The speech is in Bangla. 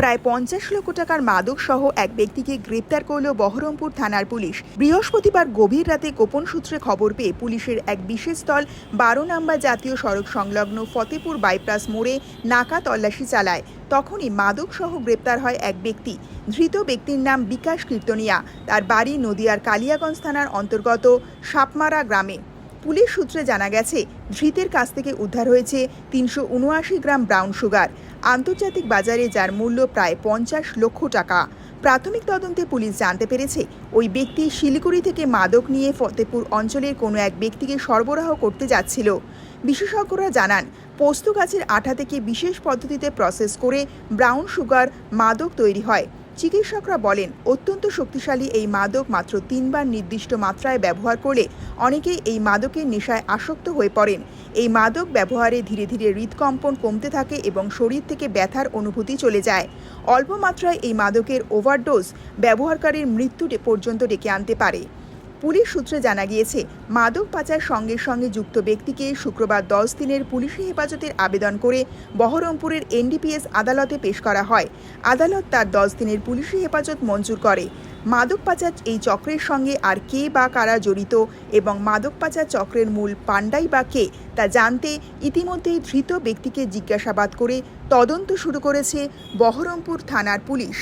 প্রায় পঞ্চাশ লক্ষ টাকার মাদক সহ এক ব্যক্তিকে গ্রেপ্তার করল বহরমপুর থানার পুলিশ। বৃহস্পতিবার গভীর রাতে গোপন সূত্রে খবর পেয়ে পুলিশের এক বিশেষ দল বারো নম্বর জাতীয় সড়ক সংলগ্ন ফতেপুর বাইপাস মোড়ে নাকা তল্লাশি চালায়। তখনই মাদক সহ গ্রেপ্তার হয় এক ব্যক্তি। ধৃত ব্যক্তির নাম বিকাশ কীর্তনিয়া। তার বাড়ি নদিয়ার কালিয়াগঞ্জ থানার অন্তর্গত সাপমারা গ্রামে। পুলিশ সূত্রে জানা গেছে, ধৃতের কাছ থেকে উদ্ধার হয়েছে তিনশো উনআশি গ্রাম ব্রাউন সুগার। আন্তর্জাতিক বাজারে যার মূল্য প্রায় পঞ্চাশ লক্ষ টাকা। প্রাথমিক তদন্তে পুলিশ জানতে পেরেছে, ওই ব্যক্তি শিলিগুড়ি থেকে মাদক নিয়ে ফতেপুর অঞ্চলের কোনো এক ব্যক্তিকে সরবরাহ করতে যাচ্ছিল। বিশেষজ্ঞরা জানান, পোস্ত গাছের আঠা থেকে বিশেষ পদ্ধতিতে প্রসেস করে ব্রাউন সুগার মাদক তৈরি হয়। চিকিৎসকরা বলেন, অত্যন্ত শক্তিশালী এই মাদক মাত্র তিনবার নির্দিষ্ট মাত্রায় ব্যবহার করলে অনেকেই এই মাদকের নেশায় আসক্ত হয়ে পড়েন। এই মাদক ব্যবহারে ধীরে ধীরে হৃদকম্পন কমতে থাকে এবং শরীর থেকে ব্যথার অনুভূতি চলে যায়। অল্প মাত্রায় এই মাদকের ওভারডোজ ব্যবহারকারীর মৃত্যু পর্যন্ত ডেকে আনতে পারে। পুলিশ সূত্রে জানা গিয়েছে, মাদক পাচার সঙ্গে সঙ্গে যুক্ত ব্যক্তিকে শুক্রবার দশ দিনের পুলিশি হেফাজতের আবেদন করে বহরমপুরের এনডিপিএস আদালতে পেশ করা হয়। আদালত তার দশ দিনের পুলিশি হেফাজত মঞ্জুর করে। মাদক পাচার এই চক্রের সঙ্গে আর কে বা কারা জড়িত এবং মাদক পাচার চক্রের মূল পাণ্ডাই বা কে তা জানতে ইতিমধ্যেই ধৃত ব্যক্তিকে জিজ্ঞাসাবাদ করে তদন্ত শুরু করেছে বহরমপুর থানার পুলিশ।